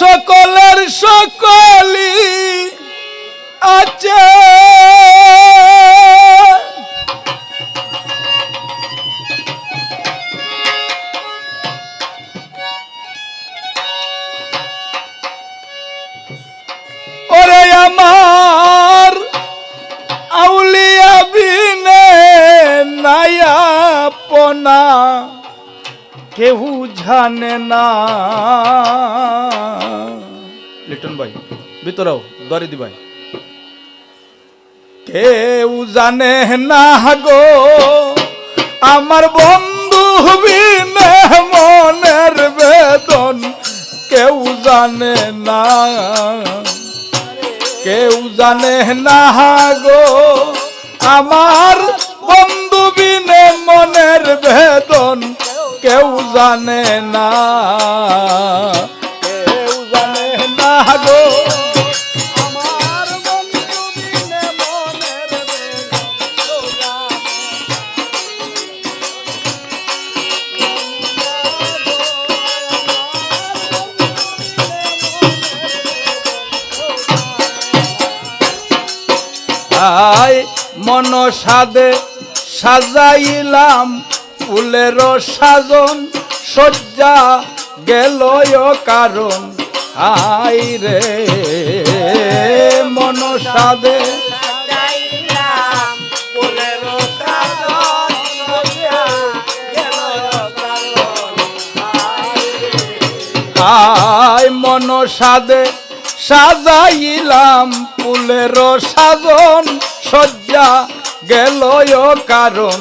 সকলের সকলি আছে। ওরে আমার আউলিয়া বিনে নায়াপনা কেউ জানে না। লিটন ভাই ভিতরাও দরিদি ভাই। কেউ জানে না গো, আমার বন্ধু বিনে মনের বেদন, কেউ জানে না। কেউ জানে না গো, আমার বন্ধু বিনে মনের বেদন কেউ জানে না। কেউ জানে মন সাদে সাজাইলাম ফুলের সাজন সজ্জা গেল কারণ। আই রে মন সাদে সাজাইলাম ফুলের সাজন সজিয়া গেল কারণ আই মন সাদে সাজাইলাম ফুলের সাজন সজ্জা গেল কারণ।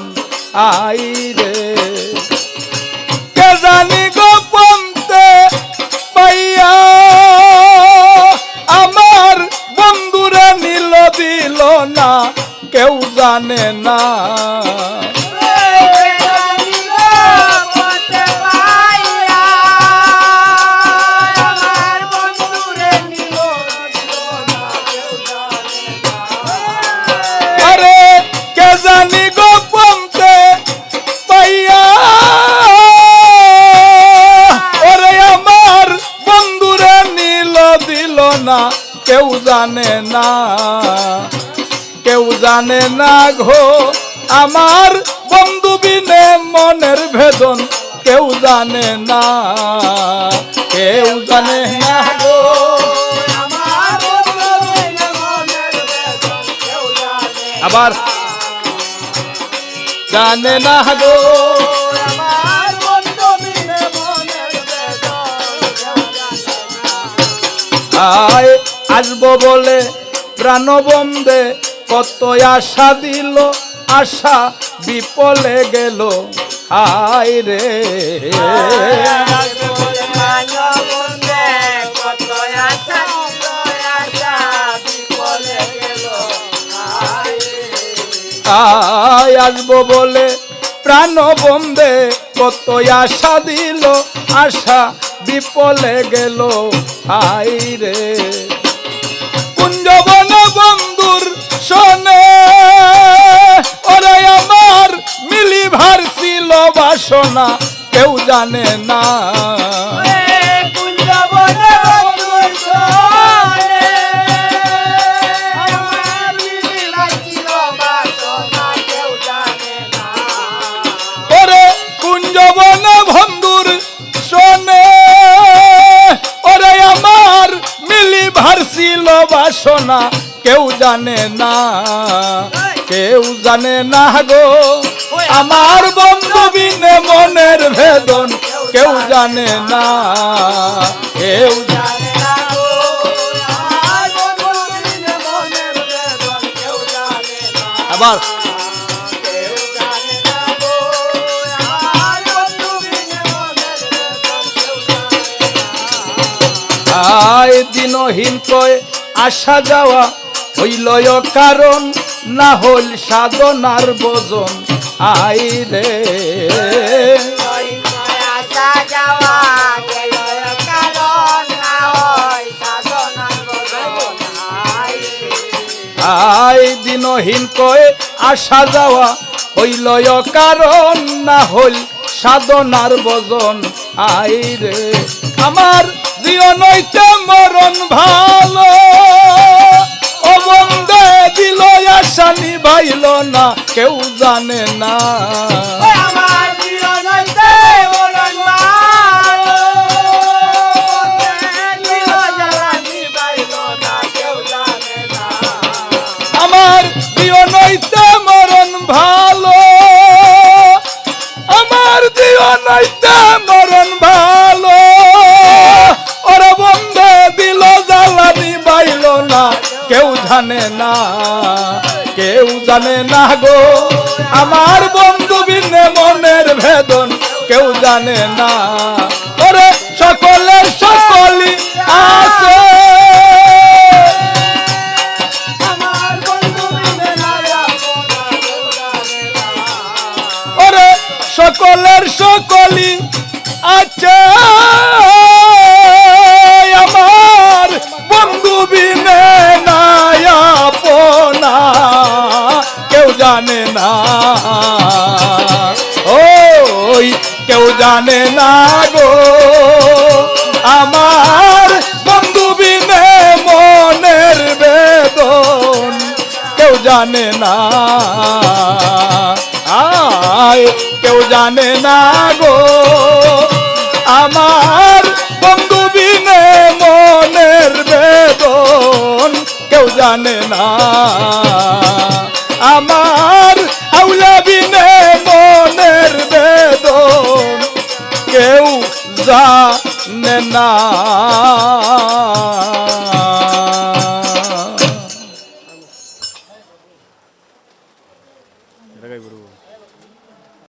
আই রে জানে না, কেউ জানে না ঘো, আমার বন্ধু বিনে মনের ভেদন কেউ জানে না, কেউ জানে না গো আবার জানে না গো আয় আসব বলে প্রাণবন্দে কত আশা দিল, আশা বিপলে গেল। হায় রে। আয় আসব বলে প্রাণ প্রাণবন্দে কত আশা দিল, আশা বিপলে গেল। হায় রে। কুঞ্জবন বন্ধুর শোনে ওরে আমার মিলি ভার ছিল বাসনা কেউ জানে না। কুঞ্জবন বন্ধুর ভার ছিল বাসনা কেউ জানে না। কেউ জানে না গো। আমার বন্ধু বিনে মনের ভেদন কেউ জানে না। কেউ জানে আবার আয় দিনহীন কয় আসা যাওয়া হইল কারণ, না হইল সাধনার বজন আই রে। আয় দিনহীন কয় আসা যাওয়া হইল কারণ, না হইল সাধনার বজন আই রে। আমার দিও নইতে মরণ ভালো। ও বন্দে দিল আসানি ভাইল না কেউ জানে না। জানে না গো আমার বন্ধু বিনে মনের ভেদন কেউ জানে না। ওরে সকলের সকলই আছে। সকলের সকলি আছে। জানে না গো, আমার বন্ধু বিনে মনের বেদন কেউ জানে না। আয়, কেউ জানে না গো, আমার কেউ জানে না।